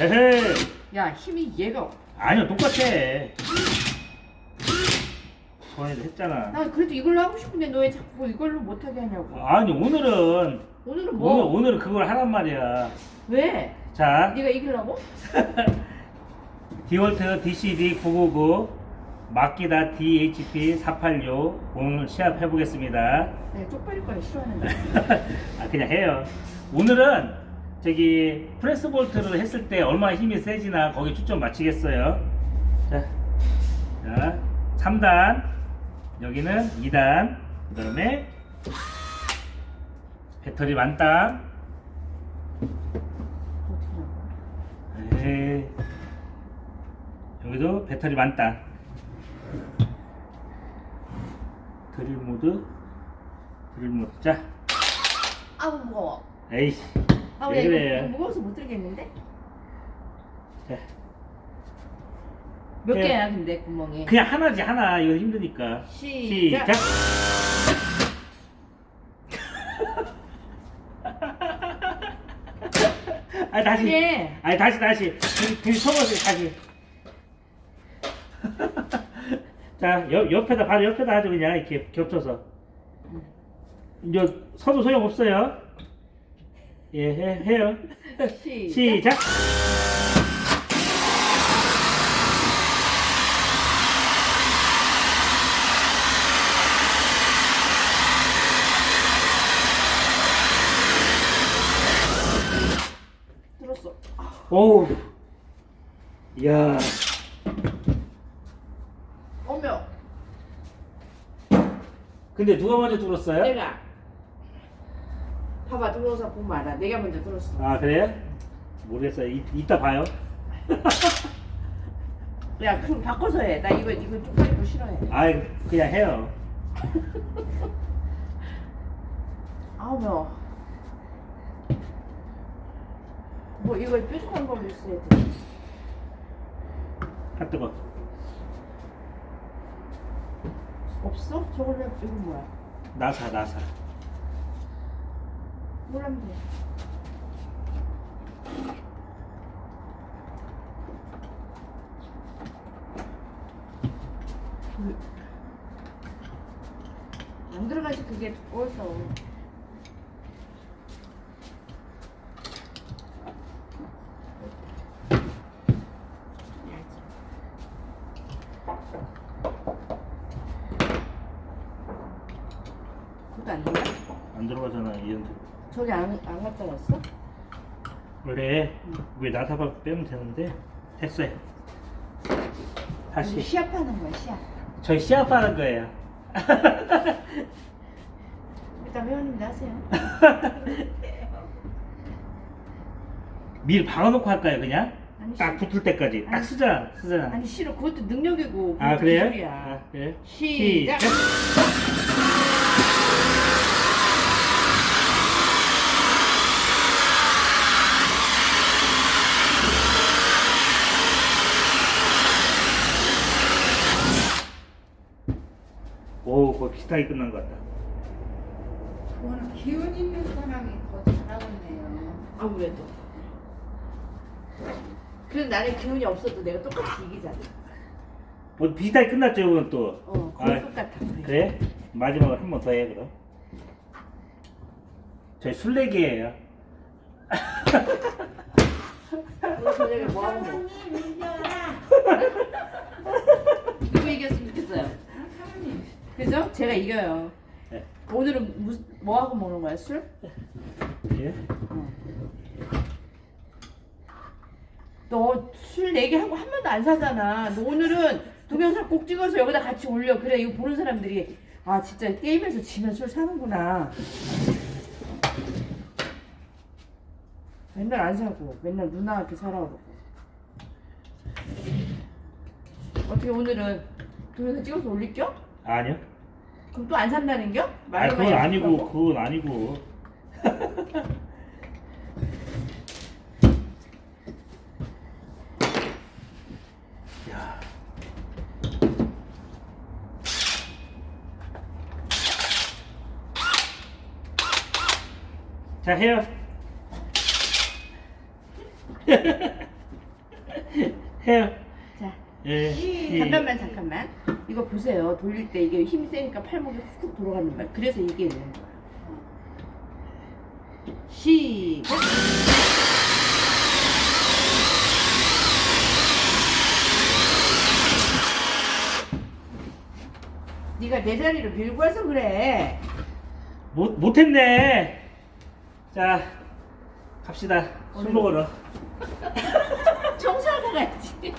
에헤이. 야 힘이 얘가 아니요, 똑같아. 전에도 했잖아. 나 그래도 이걸로 하고 싶은데 너 왜 자꾸 이걸로 못하게 하냐고 아니, 오늘은, 오늘은 뭐? 오늘, 오늘은 그걸 하란 말이야. 왜? 자, 네가 이기려고? 디월트 DCD 999, 마키다 DHP 486, 오늘 시합 해보겠습니다. 내가 쪽팔릴 거야 싫어하는데 아, 그냥 해요. 오늘은 저기 프레스 볼트를 했을 때 얼마나 힘이 세지나 거기 초점 맞추겠어요. 자, 자 3단, 여기는 2단, 그 다음에 배터리 만땅. 에이, 여기도 배터리 만땅. 드릴 모드, 드릴 모드. 자, 아우 무거워 에이씨. 아우 왜 그래? 무거워서 못 들겠는데? 자, 몇 네. 개야 근데 구멍이 그냥 하나지 하나. 이거 힘드니까. 시작. 시작. 아니 다시. 아니 아니 다시 다시. 둘이 서보세요 다시. 자 옆, 옆에다 바로 옆에다 하죠 그냥 이렇게 겹쳐서. 이제 서도 소용 없어요. 예 해, 해요. 시작. 들었어 오우. 야. 어며 근데 누가 먼저 들었어요? 내가 봐봐 들어서 보면 알아 내가 먼저 들었어 아 그래요? 모르겠어요. 이, 이따 봐요. 야 그럼 바꿔서 해 나 이거 이거 쪽팔리고 싫어해 아 그냥 해요. 아우 매워 뭐 이거 뾰족한 걸로 있어야 돼 아 뜨거. 없어? 저걸로 해 이거 뭐야 나사 나사. 몰랐네 안 들어가지 그게 두꺼워서 안 들어가? 안 들어가잖아 이현도. 저기 안, 안 갔다 왔어? 원래 왜 나사바 빼면 되는데 됐어요. 다시 시합하는 거야 시합 저희 시합하는 거예요. 일단 회원님 하세요 밀 박아놓고 할까요 그냥? 아니, 딱. 붙을 때까지 딱 아니, 쓰자 쓰자. 아니 싫어 그것도 능력이고 아 그래요? 기술이야. 아, 그래? 시작. 오, 그거 비슷하게 끝난 것 같다. 그거는 기운 있는 사람이 더 잘하겠네요. 아무래도 그래도 나는 기운이 없어도 내가 똑같이 이기잖아 뭐 비슷하게 끝났죠, 이건 또. 어 아, 똑같아 그래? 마지막으로 한 번 더 해, 그럼. 저희 술래기예요. 오늘 저녁에 뭐 하는 거 사장님 이겨라. 누구 이겼으면 좋겠어요 사장님. 그죠? 제가 이겨요 네. 오늘은 무슨 뭐 하고 먹는 거야 술? 예? 너술 내기 하고 한 번도 안 사잖아. 너 오늘은 동영상 꼭 찍어서 여기다 같이 올려. 그래 이거 보는 사람들이 아 진짜 게임에서 지면 술 사는구나. 맨날 안 사고 맨날 누나한테 사라 그러고. 어떻게 오늘은 동영상 찍어서 올릴겨? 아니요. 그럼 또 안 산다는겨? 아, 그건 아니고, 약속하고? 그건 아니고. 야. 자, 해요. 해요. 자, 예. 예. 잠깐만 잠깐만. 이거 보세요. 돌릴 때 이게 힘 세니까 팔목이 훅 돌아가는 말. 그래서 이게 거야. 시작. 네가 내 자리를 밀고 와서 그래. 못 못했네. 자 갑시다. 술? 먹으러. 청소하고 가야지.